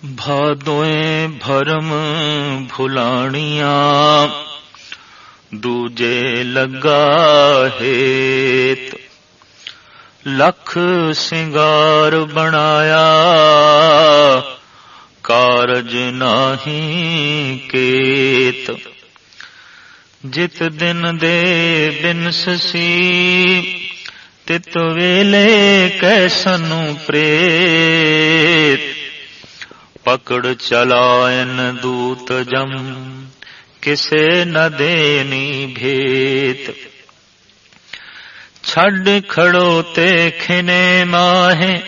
ਭਾਦੋਏ ਭਰਮ ਭੁਲਾਣੀਆਂ, ਦੂਜੇ ਲੱਗਾ ਹੇਤ। ਲੱਖ ਸਿੰਗਾਰ ਬਣਾਇਆ, ਕਾਰਜ ਨਾਹੀ ਕੇਤ। ਜਿਤ ਦਿਨ ਦੇ ਬਿਨਸਸੀ ਤਿਤ ਵੇਲੇ ਕੈਸਨੂੰ ਪ੍ਰੇਤ। ਪਕੜ ਚਲਾਇਨ ਦੂਤ ਜਮ ਕਿਸੇ ਨ ਦੇਨੀ ਭੇਤ ਛੱਡ ਖੜੋ ਤੇ ਖਿਨੇ ਮਾਹੇ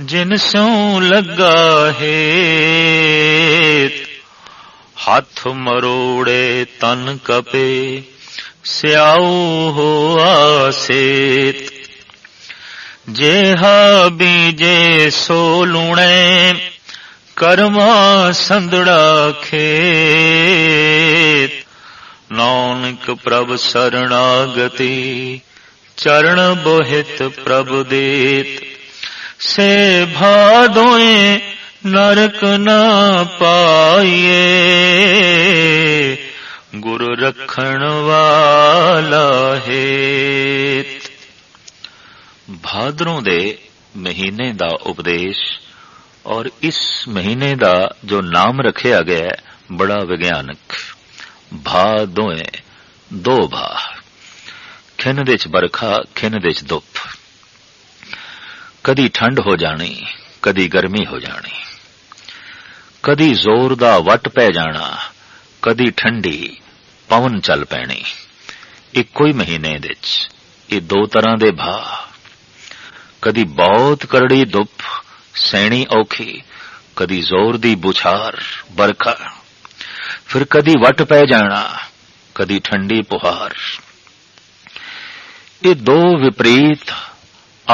ਜਿਨ ਸੋਂ ਲੱਗਾ ਹੈ ਹੱਥ ਮਰੋੜੇ ਤਨ ਕਪੇ ਸਿਆਉ ਹੋਆ ਸੇਤ ਜੇਹਾ ਬੀਜੇ ਸੋ ਲੂਣੇ ਕਰਮਾ ਸੰਦੜਾ ਖੇਤ। ਨਾਨਕ ਪ੍ਰਭ ਸਰਣਾਗਤੀ, ਚਰਨ ਬੋਹਿਤ ਪ੍ਰਭ ਦੇਤ। ਸੇ ਭਾਦੋਏ ਨਰਕ ਨਾ ਪਾਈਏ। ਗੁਰ ਰਖਣ ਵਾਲਾ ਹੇਤ। ਭਾਦਰੋਂ ਦੇ ਮਹੀਨੇ ਦਾ ਉਪਦੇਸ਼ ਔਰ ਇਸ ਮਹੀਨੇ ਦਾ ਜੋ ਨਾਮ ਰੱਖਿਆ ਗਿਆ ਹੈ, ਬੜਾ ਵਿਗਿਆਨਕ। ਭਾ ਦੋਏ ਦੋ ਭਾ। ਖਿੰਨ ਦੇ ਚ ਬਰਖਾ ਖਿੰਨ ਦੇ ਚ ਧੁੱਪ। ਕਦੀ ਠੰਡ ਹੋ ਜਾਣੀ, ਕਦੀ ਗਰਮੀ ਹੋ ਜਾਣੀ। ਕਦੀ ਜ਼ੋਰ ਦਾ ਵਟ ਪੈ ਜਾਣਾ, ਕਦੀ ਠੰਡੀ ਪਵਨ ਚੱਲ ਪੈਣੀ। ਇੱਕੋ ਹੀ ਮਹੀਨੇ ਦੇ ਚ ਇਹ ਦੋ ਤਰ੍ਹਾਂ ਦੇ ਭਾ। ਕਦੀ ਬਹੁਤ ਕਰੜੀ ਧੁੱਪ ਸੈਣੀ ਔਖੀ, ਕਦੀ ਜ਼ੋਰ ਦੀ ਬੁਛਾਰ, ਬਰਖਾ। ਫਿਰ ਕਦੀ ਵਟ ਪੈ ਜਾਣਾ, ਕਦੀ ਠੰਡੀ ਪੁਹਾਰ। ਇਹ ਦੋ ਵਿਪਰੀਤ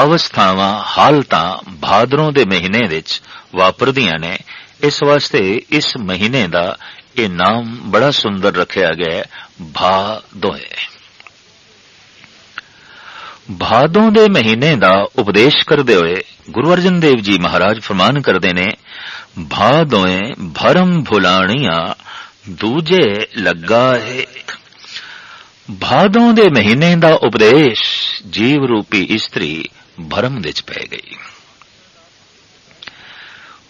ਅਵਸਥਾਵਾਂ ਹਾਲਤਾਂ ਭਾਦਰੋਂ ਦੇ ਮਹੀਨੇ ਵਿੱਚ ਵਾਪਰਦੀਆਂ ਨੇ। ਇਸ ਵਾਸਤੇ ਇਸ ਮਹੀਨੇ ਦਾ ਇਹ ਨਾਮ ਬੜਾ ਸੁੰਦਰ ਰੱਖਿਆ ਗਿਆ ਹੈ ਭਾਦੋਏ ਭਾਦੋਂ ਦੇ ਮਹੀਨੇ ਦਾ ਉਪਦੇਸ਼ ਕਰਦੇ ਹੋਏ ਗੁਰੂ ਅਰਜਨ ਦੇਵ ਜੀ ਮਹਾਰਾਜ ਫਰਮਾਨ ਕਰਦੇ ਨੇ ਭਾਦੋਏ ਭਰਮ ਭੁਲਾਣੀਆਂ ਦੂਜੇ ਲੱਗਾ ਹੈ ਭਾਦੋਂ ਦੇ ਮਹੀਨੇ ਦਾ ਉਪਦੇਸ਼ ਜੀਵ ਰੂਪੀ ਇਸਤਰੀ ਭਰਮ ਵਿੱਚ ਪੈ ਗਈ।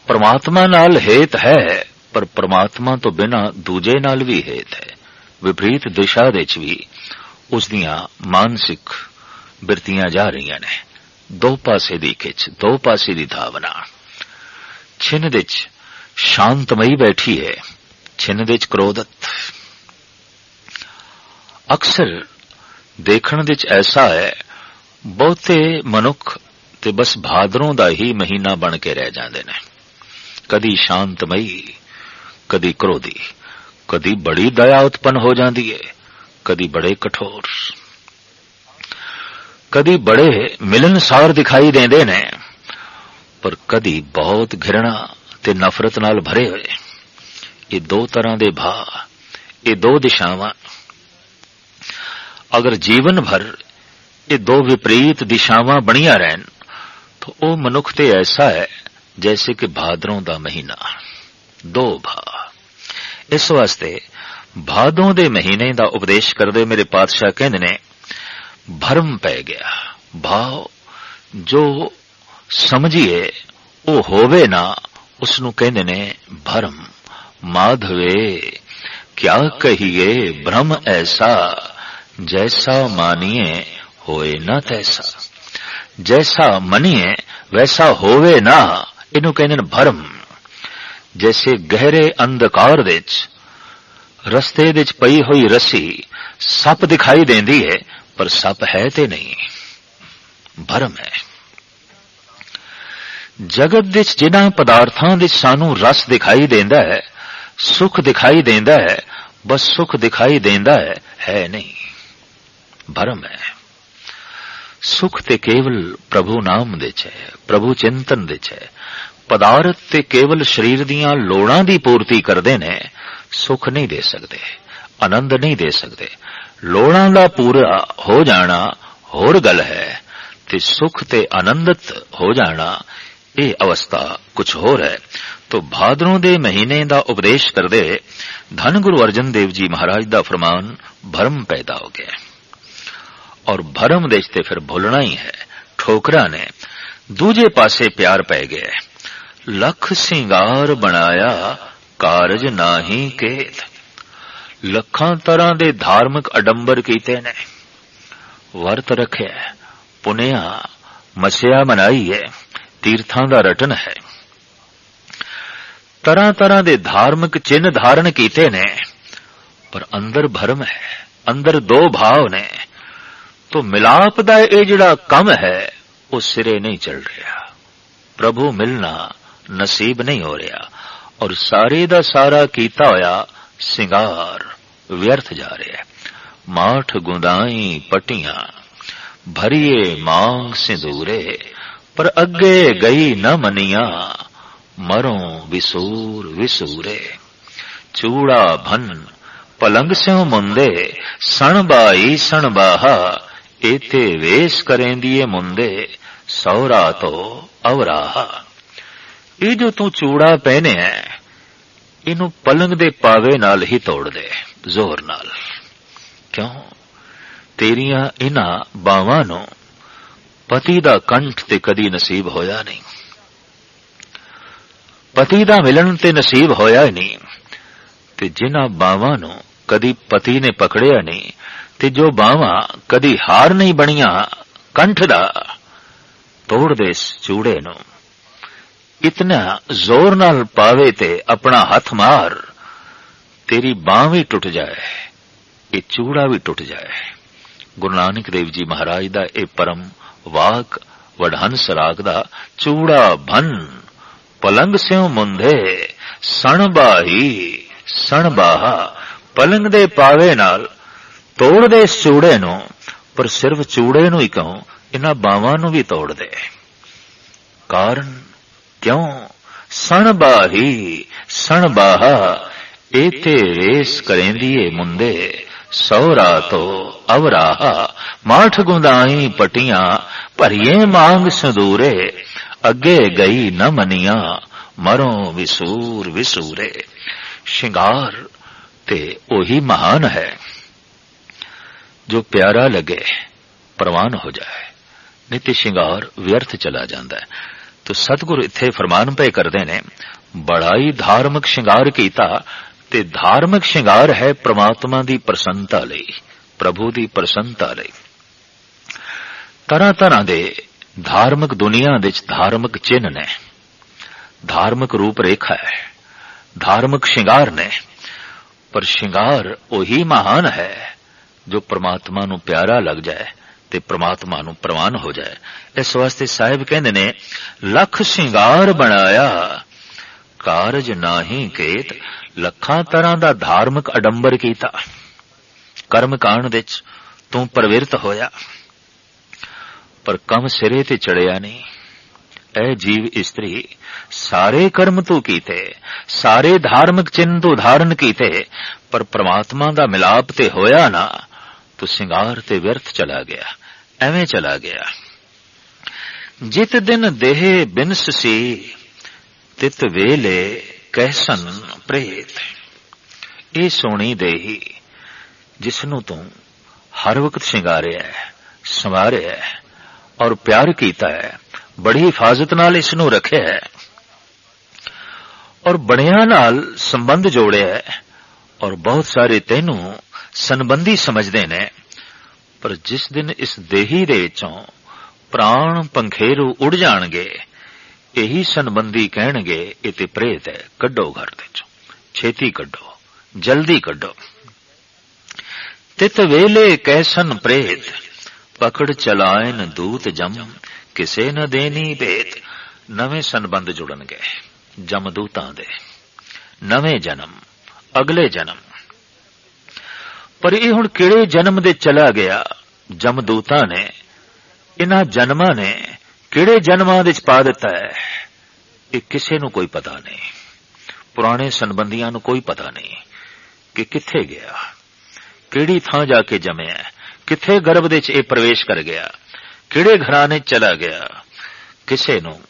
ਪਰਮਾਤਮਾ ਨਾਲ ਹੇਤ ਹੈ, ਪਰ ਪਰਮਾਤਮਾ ਤੋਂ ਬਿਨਾ ਦੂਜੇ ਨਾਲ ਵੀ ਹੇਤ ਹੈ। ਵਿਪਰੀਤ ਦਿਸ਼ਾ ਵਿੱਚ ਵੀ ਉਸ ਦੀਆਂ ਮਾਨਸਿਕ ਬਿਰਤੀਆਂ ਜਾ ਰਹੀਆਂ ਨੇ। ਦੋ ਪਾਸੇ ਦੀ ਖਿੱਚ, ਦੋ ਪਾਸੇ ਦੀ ਧਾਵਨਾ। ਛਿੰਨ ਵਿੱਚ ਸ਼ਾਂਤਮਈ ਬੈਠੀ ਹੈ। ਛਿੰਨ ਵਿੱਚ ਕ੍ਰੋਧਤ। ਅਕਸਰ ਦੇਖਣ ਵਿੱਚ ਐਸਾ ਹੈ, ਬਹੁਤੇ ਮਨੁੱਖ ਤੇ ਬਸ ਭਾਦਰੋਂ ਦਾ ਹੀ ਮਹੀਨਾ ਬਣ ਕੇ ਰਹਿ ਜਾਂਦੇ ਨੇ। ਕਦੀ ਸ਼ਾਂਤਮਈ, ਕਦੀ ਕ੍ਰੋਧੀ, ਕਦੀ ਬੜੀ ਦਇਆ ਉਤਪਨ ਹੋ ਜਾਂਦੀ ਹੈ, ਕਦੀ ਬੜੇ ਕਠੋਰ। ਕਦੀ ਬੜੇ ਮਿਲਨਸਾਰ ਦਿਖਾਈ ਦਿੰਦੇ ਨੇ, ਪਰ ਕਦੀ ਬਹੁਤ ਘਿਰਣਾ ਤੇ ਨਫ਼ਰਤ ਨਾਲ ਭਰੇ ਹੋਏ। ਇਹ ਦੋ ਤਰ੍ਹਾਂ ਦੇ ਭਾ ਇਹ ਦੋ ਦਿਸ਼ਾਵਾਂ। ਅਗਰ ਜੀਵਨ ਭਰ ਇਹ ਦੋ ਵਿਪਰੀਤ ਦਿਸ਼ਾਵਾਂ ਬਣੀਆਂ ਰਹਿਣ, ਤਾਂ ਉਹ ਮਨੁੱਖ ਤੇ ਐਸਾ ਹੈ ਜੈਸੇ ਕਿ ਭਾਦਰੋਂ ਦਾ ਮਹੀਨਾ। ਦੋ ਭਾ ਇਸ ਵਾਸਤੇ ਭਾਦੋਂ ਦੇ ਮਹੀਨੇ ਦਾ ਉਪਦੇਸ਼ ਕਰਦੇ ਮੇਰੇ ਪਾਤਸ਼ਾਹ ਕਹਿੰਦੇ ਨੇ ਭਰਮ ਪੈ ਗਿਆ। ਭਾਵ ਜੋ ਸਮਝੀਏ, ਉਹ ਹੋਵੇ ਨਾ ਉਸ ਨੂੰ ਕਹਿੰਦੇ ਨੇ ਭਰਮ। ਮਾਧਵੇ, ਕਿਆ ਕਹੀਏ, ਭ੍ਰਮ ਐਸਾ, ਜੈਸਾ ਮਾਨੀਏ, ਹੋਏ ਨਾ ਤੈਸਾ। ਜੈਸਾ ਮਨੀਏ, ਵੈਸਾ ਹੋਵੇ ਨਾ, ਇਹਨੂੰ ਕਹਿੰਦੇ ਨੇ ਭਰਮ। ਜੈਸੇ ਗਹਿਰੇ ਅੰਧਕਾਰ ਵਿੱਚ, ਰਸਤੇ ਵਿੱਚ ਪਈ ਹੋਈ ਰੱਸੀ, ਸੱਪ ਦਿਖਾਈ ਦਿੰਦੀ ਹੈ ਪਰ ਸੱਪ ਹੈ ਤੇ ਨਹੀਂ ਭਰਮ ਹੈ ਜਗਤ ਦੇ ਜਿਨ੍ਹਾਂ ਪਦਾਰਥਾਂ ਵਿੱਚ ਸਾਨੂੰ ਰਸ ਦਿਖਾਈ ਦਿੰਦਾ ਹੈ ਸੁਖ ਦਿਖਾਈ ਦਿੰਦਾ ਹੈ ਬਸ ਸੁਖ ਦਿਖਾਈ ਦਿੰਦਾ ਹੈ ਹੈ ਨਹੀਂ ਭਰਮ ਹੈ ਸੁਖ ਤੇ ਕੇਵਲ ਪ੍ਰਭੂ ਨਾਮ ਦੇ ਚ ਹੈ ਪ੍ਰਭੂ ਚਿੰਤਨ ਦੇ ਚ ਹੈ ਪਦਾਰਥ ਤੇ ਕੇਵਲ ਸਰੀਰ ਦੀਆਂ ਲੋੜਾਂ ਦੀ ਪੂਰਤੀ ਕਰਦੇ ਨੇ ਸੁਖ ਨਹੀਂ ਦੇ ਸਕਦੇ ਆਨੰਦ ਨਹੀਂ ਦੇ ਸਕਦੇ ਲੋੜਾਂ ਦਾ ਪੂਰਾ ਹੋ ਜਾਣਾ ਹੋਰ ਗੱਲ ਹੈ ਤੇ ਸੁਖ ਤੇ ਆਨੰਦਤ ਹੋ ਜਾਣਾ ਇਹ ਅਵਸਥਾ ਕੁਝ ਹੋਰ ਹੈ। ਤੋ ਭਾਦਰੋਂ ਦੇ ਮਹੀਨੇ ਦਾ ਉਪਦੇਸ਼ ਕਰਦੇ ਧੰਨ ਗੁਰੂ ਅਰਜਨ ਦੇਵ ਜੀ ਮਹਾਰਾਜ ਦਾ ਫਰਮਾਨ, ਭਰਮ ਪੈਦਾ ਹੋ ਗਿਆ। ਔਰ ਭਰਮ ਦੇ ਤੇ ਫਿਰ ਭੁੱਲਣਾ ਹੀ ਹੈ। ਠੋਕਰਾ ਨੇ ਦੂਜੇ ਪਾਸੇ ਪਿਆਰ ਪੈ ਗਿਆ। ਲੱਖ ਸਿੰਗਾਰ ਬਣਾਇਆ ਕਾਰਜ ਨਾਹੀ ਕੇਤ। ਲੱਖਾਂ ਤਰ੍ਹਾਂ ਦੇ ਧਾਰਮਿਕ ਅਡੰਬਰ ਕੀਤੇ ਨੇ। ਵਰਤ ਰੱਖਿਆ ਪੁਨਿਆ, ਮਸਿਆ ਮਨਾਈ ਹੈ, ਤੀਰਥਾਂ ਦਾ ਰਟਨ ਹੈ। ਤਰ੍ਹਾਂ ਤਰ੍ਹਾਂ ਦੇ ਧਾਰਮਿਕ ਚਿੰਨ ਧਾਰਨ ਕੀਤੇ ਨੇ, ਪਰ ਅੰਦਰ ਭਰਮ ਹੈ, ਅੰਦਰ ਦੋ ਭਾਵ ਨੇ। ਤੋ ਮਿਲਾਪ ਦਾ ਇਹ ਜਿਹੜਾ ਕੰਮ ਹੈ, ਉਹ ਸਿਰੇ ਨਹੀਂ ਚੱਲ ਰਿਹਾ। ਪ੍ਰਭੂ ਮਿਲਣਾ ਨਸੀਬ ਨਹੀਂ ਹੋ ਰਿਹਾ, ਔਰ ਸਾਰੇ ਦਾ ਸਾਰਾ ਕੀਤਾ ਹੋਇਆ ਸਿੰਗਾਰ, ਵਿਅਰਥ ਜਾ ਰਿਹਾ ਹੈ। ਮਾਠ ਗੁੰਦਾਈ ਪਟੀਆਂ, ਭਰੀਏ ਮਾਂਗ ਸਿੰਦੂਰੇ, ਪਰ ਅੱਗੇ ਗਈ ਨਾ ਮਨੀਆਂ, ਮਰੋਂ ਵਿਸੂਰ ਵਿਸੂਰੇ। ਚੂੜਾ ਭਨ, ਪਲੰਗ ਸਿਉ ਮੁੰਦੇ, ਸਣ ਬਾਈ ਸਣ ਬਾਹਾ, ਏਤੇ ਵੇਸ ਕਰੇਂਦੀਏ ਮੁੰਦੇ, ਸੌਰਾ ਤੋ ਅਵਰਾਹਾ। ਇਹ ਜੋ ਤੂੰ ਚੂੜਾ ਪਹਿਨੇ ਹੈ ਇਹਨੂੰ ਪਲੰਗ ਦੇ ਪਾਵੇ ਨਾਲ ਹੀ ਤੋੜ ਦੇ, ਜ਼ੋਰ ਨਾਲ। ਕਿਉਂ? ਤੇਰੀਆਂ ਇਹਨਾਂ ਬਾਵਾਂ ਨੂੰ ਪਤੀ ਦਾ ਕੰਠ ਤੇ ਕਦੀ ਨਸੀਬ ਹੋਇਆ ਨਹੀਂ। ਪਤੀ ਦਾ ਮਿਲਣ ਤੇ ਨਸੀਬ ਹੋਇਆ ਨਹੀਂ। ਤੇ ਜਿਨ੍ਹਾਂ ਬਾਵਾਂ ਨੂੰ ਕਦੀ ਪਤੀ ਨੇ ਪਕੜਿਆ ਨਹੀਂ, ਤੇ ਜੋ ਬਾਵਾਂ ਕਦੀ ਹਾਰ ਨਹੀਂ ਬਣੀਆਂ, ਕੰਠ ਦਾ ਤੋੜ ਦੇ ਚੂੜੇ ਨੂੰ। ਇਤਨਾ ਜ਼ੋਰ ਨਾਲ ਪਾਵੇ ਤੇ ਆਪਣਾ ਹੱਥ ਮਾਰ, ਤੇਰੀ ਬਾਹ ਵੀ ਟੁੱਟ ਜਾਏ, ਇਹ ਚੂੜਾ ਵੀ ਟੁੱਟ ਜਾਏ। ਗੁਰੂ ਨਾਨਕ ਦੇਵ ਜੀ ਮਹਾਰਾਜ ਦਾ ਇਹ ਪਰਮ ਵਾਕ, ਵਡਹੰਸ ਰਾਗ ਦਾ ਚੂੜਾ ਭਨ, ਪਲੰਗ ਸਿਉ ਮੁੰਦੇ ਸਣ ਬਾਹੀ, ਸਣ ਬਾਹਾ, ਪਲੰਗ ਦੇ ਪਾਵੇ ਨਾਲ, ਤੋੜ ਦੇ ਚੂੜੇ ਨੂੰ, ਪਰ ਸਿਰਫ ਚੂੜੇ ਨੂੰ ਹੀ ਕਹੂੰ, ਇਹਨਾਂ ਬਾਵਾਂ ਨੂੰ ਵੀ ਤੋੜ ਦੇ। ਕਾਰਨ ਕਿਉਂ? ਸਣ ਬਾਹੀ, ਸਣ ਬਾਹਾ ਏਤੇ ਰੇਸ ਕਰੇਂਦੀਏ ਮੁੰਦੇ ਸੌਰਾ ਤੋ ਅਵਰਾਹਾ, ਮਾਠ ਗੁੰਦਾਈ ਪਟੀਆਂ, ਭਰੀਏ ਮੰਗ ਸੰਦੂਰੇ, ਅੱਗੇ ਗਈ ਨ ਮਨੀਆਂ, ਮਰੋਂ ਵਿਸੂਰ ਵਿਸੂਰੇ। ਸ਼ਿੰਗਾਰ ਤੇ ਉਹੀ ਮਹਾਨ ਹੈ, ਜੋ ਪਿਆਰਾ ਲੱਗੇ, ਪ੍ਰਵਾਨ ਹੋ ਜਾਏ ਨਹੀਂ ਤੇ ਸ਼ਿੰਗਾਰ ਵਿਅਰਥ ਚਲਾ ਜਾਂਦਾ ਹੈ। ਤੋ ਸਤਿਗੁਰ ਇੱਥੇ ਫਰਮਾਨ ਪਏ ਕਰਦੇ ਨੇ, ਬੜਾਈ ਧਾਰਮਿਕ ਸ਼ਿੰਗਾਰ ਕੀਤਾ ਤੇ ਧਾਰਮਿਕ ਸ਼ਿੰਗਾਰ ਹੈ ਪ੍ਰਮਾਤਮਾ ਦੀ ਪ੍ਰਸੰਨਤਾ ਲਈ, ਪ੍ਰਭੂ ਦੀ ਪ੍ਰਸੰਨਤਾ ਲਈ। ਤਰ੍ਹਾਂ ਤਰ੍ਹਾਂ ਦੇ ਧਾਰਮਿਕ ਦੁਨੀਆ ਵਿੱਚ ਧਾਰਮਿਕ ਚਿੰਨ ਨੇ, ਧਾਰਮਿਕ ਰੂਪ ਰੇਖਾ ਹੈ, ਧਾਰਮਿਕ ਸ਼ਿੰਗਾਰ ਨੇ, ਪਰ ਸ਼ਿੰਗਾਰ ਉਹੀ ਮਹਾਨ ਹੈ ਜੋ ਪ੍ਰਮਾਤਮਾ ਨੂੰ ਪਿਆਰਾ ਲੱਗ ਜਾਏ ਤੇ ਪ੍ਰਮਾਤਮਾ ਨੂੰ ਪ੍ਰਵਾਨ ਹੋ ਜਾਏ। ਇਸ ਵਾਸਤੇ ਸਾਹਿਬ ਕਹਿੰਦੇ ਨੇ, ਲੱਖ ਸ਼ਿੰਗਾਰ ਬਣਾਇਆ, ਕਾਰਜ ਨਾਹੀ ਕੇਤ, ਲੱਖਾਂ ਤਰ੍ਹਾਂ ਦਾ ਧਾਰਮਿਕ ਅਡੰਬਰ ਕੀਤਾ। ਕਰਮ ਕਾਂਡ ਵਿੱਚ ਤੂੰ ਪ੍ਰਵਿਰਤ ਹੋਇਆ। ਪਰ ਕੰਮ ਸਿਰੇ ਤੇ ਚੜਿਆ ਨਹੀਂ। ਐ ਜੀਵ ਇਸਤਰੀ, ਸਾਰੇ ਕਰਮ ਤੂੰ ਕੀਤੇ, ਸਾਰੇ ਧਾਰਮਿਕ ਚਿੰਨ ਤੂੰ ਧਾਰਨ ਕੀਤੇ, ਪਰ ਪ੍ਰਮਾਤਮਾ ਦਾ ਮਿਲਾਪ ਤੇ ਹੋਇਆ ਨਾ, ਤੂੰ ਸਿੰਗਾਰ ਤੇ ਵਿਅਰਥ ਚਲਾ ਗਿਆ। ਐਵੇਂ ਚਲਾ ਗਿਆ। ਜਿਤ ਦਿਨ ਦੇਹ ਬਿਨਸ ਸੀ, ਤਿਤ ਵੇਲੇ ਕਹਿਸਨ ਪ੍ਰੇਤ। ਇਹ ਸੋਣੀ ਦੇਹੀ ਜਿਸ ਨੂੰ ਤੂੰ ਹਰ ਵਕਤ ਸ਼ਿੰਗਾਰਿਆ ਹੈ, ਸੰਵਾਰਿਆ ਹੈ ਔਰ ਪਿਆਰ ਕੀਤਾ ਹੈ, ਬੜੀ ਹਿਫਾਜ਼ਤ ਨਾਲ ਇਸ ਨੂੰ ਰੱਖਿਆ ਹੈ ਔਰ ਬਣਿਆ ਨਾਲ ਸੰਬੰਧ ਜੋੜਿਆ ਹੈ ਔਰ ਬਹੁਤ ਸਾਰੇ ਤੈਨੂੰ ਸੰਬੰਧੀ ਸਮਝਦੇ ਨੇ। ਪਰ ਜਿਸ ਦਿਨ ਇਸ ਦੇਹੀ ਦੇ ਵਿੱਚੋਂ ਪ੍ਰਾਣ ਪੰਖੇਰੂ ਉੜ ਜਾਣਗੇ, ਇਹੀ ਸੰਬੰਧੀ ਕਹਿਣਗੇ ਇਹ ਤੇ ਪ੍ਰੇਤ ਹੈ, ਕੱਢੋ ਘਰ ਦੇ ਚੋਂ। ਛੇਤੀ ਕੱਢੋ, ਜਲਦੀ ਕੱਢੋ। ਤਿਤ ਵੇਲੇ ਕੈਸਨ ਪ੍ਰੇਤ, ਪਕੜ ਚਲਾਇਨ ਦੂਤ ਜਮ, ਕਿਸੇ ਨ ਦੇਨੀ ਭੇਤ, ਨਵੇਂ ਸੰਬੰਧ ਜੁੜਨਗੇ ਜਮਦੂਤਾਂ ਦੇ। ਨਵੇਂ ਜਨਮ, ਅਗਲੇ ਜਨਮ ਪਰ ਇਹ ਹੁਣ ਕਿਹੜੇ ਜਨਮ ਦੇ ਚਲਾ ਗਿਆ? ਜਮਦੂਤਾਂ ਨੇ, ਇਹਨਾਂ ਜਨਮਾਂ ਨੇ ਕਿਹੜੇ ਜਨਮਾਂ ਵਿੱਚ ਪਾ ਦਿੱਤਾ ਹੈ? ਇਹ ਕਿਸੇ ਨੂੰ ਕੋਈ ਪਤਾ ਨਹੀਂ। ਪੁਰਾਣੇ ਸੰਬੰਧੀਆਂ ਨੂੰ ਕੋਈ ਪਤਾ ਨਹੀਂ ਕਿ ਕਿੱਥੇ ਗਿਆ, ਕਿਹੜੀ ਥਾਂ ਜਾ ਕੇ ਜਮਿਆ, ਕਿੱਥੇ ਗਰਭ ਦੇ ਵਿੱਚ ਇਹ ਪ੍ਰਵੇਸ਼ ਕਰ ਗਿਆ, ਕਿਹੜੇ ਘਰਾਣੇ ਚਲਾ ਗਿਆ। ਕਿਸੇ ਨੂੰ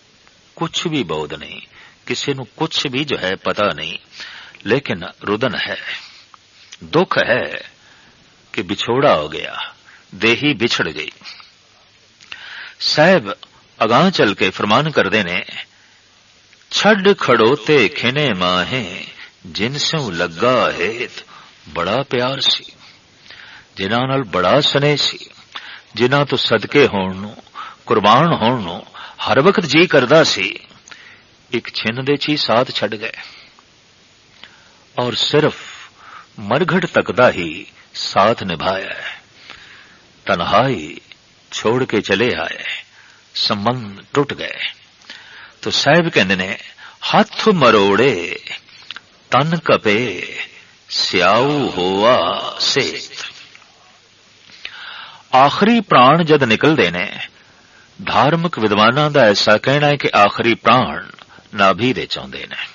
ਕੁਝ ਵੀ ਬੋਧ ਨਹੀਂ, ਕਿਸੇ ਨੂੰ ਕੁਝ ਵੀ ਜੋ ਹੈ ਪਤਾ ਨਹੀਂ। ਲੇਕਿਨ ਰੁਦਨ ਹੈ, ਦੁੱਖ ਹੈ। ਕਿ ਵਿਛੋੜਾ ਹੋ ਗਿਆ, ਦੇਹੀ ਵਿਛੜ ਗਈ। ਸਾਹਿਬ ਅਗਾਹ ਚੱਲ ਕੇ ਫਰਮਾਨ ਕਰਦੇ ਨੇ, ਛੱਡ ਖੜੋਤੇ ਖਿਨੇ ਮਾਹੇ, ਜਿਨ ਸਿਉ ਲੱਗਾ ਹੈ ਬੜਾ ਪਿਆਰ ਸੀ। ਜਿਨ੍ਹਾਂ ਨਾਲ ਬੜਾ ਸਨੇਹ ਸੀ, ਜਿਨ੍ਹਾਂ ਤੋਂ ਸਦਕੇ ਹੋਣ ਨੂੰ, ਕੁਰਬਾਨ ਹੋਣ ਨੂੰ ਹਰ ਵਕਤ ਜੀ ਕਰਦਾ ਸੀ, ਇੱਕ ਛਿੰਨ ਦੇ ਚੀ ਸਾਥ ਛੱਡ ਗਏ। ਔਰ ਸਿਰਫ ਮਰਘਟ ਤੱਕਦਾ ਹੀ ਸਾਥ ਨਿਭਾਇਆ ਹੈ ਤਨਹਾਈ ਛੋੜ ਕੇ ਚਲੇ ਆਏ ਸੰਬੰਧ ਟੁੱਟ ਗਏ ਤੋ ਸਾਹਿਬ ਕਹਿੰਦੇ ਨੇ ਹੱਥ ਮਰੋੜੇ ਤਨ ਕਪੇ ਸਿਆਉ ਹੋਆ ਸੇਤ ਆਖਰੀ ਪ੍ਰਾਣ ਜਦ ਨਿਕਲਦੇ ਨੇ ਧਾਰਮਿਕ ਵਿਦਵਾਨਾਂ ਦਾ ਐਸਾ ਕਹਿਣਾ ਹੈ ਕਿ ਆਖਰੀ ਪ੍ਰਾਣ ਨਾਭੀ ਦੇ ਚਾਹੁੰਦੇ ਨੇ